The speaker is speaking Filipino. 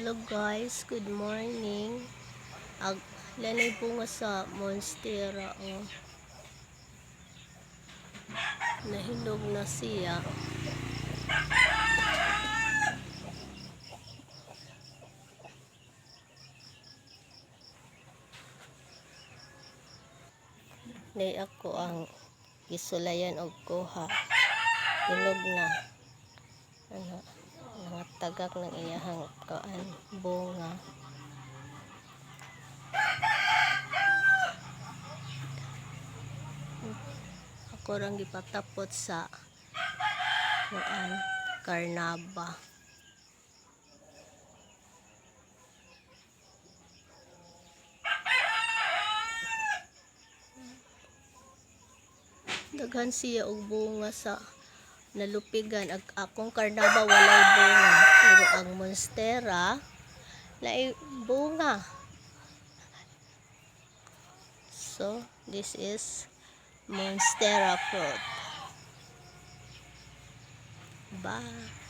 Hello guys, good morning. Ag lanay po nga sa Monstera oh. Nahilog na siya. Day ako ang isulayan og kuha. Hinog na. Ano, mga tagak ng iyahang kaan bunga. Ako rang gipatapot sa kuan Karnaba. Daghan siya og bunga sa nalupigan. Ag akong karnaba walay bunga. Pero ang monstera laay bunga. So this is monstera fruit. Bye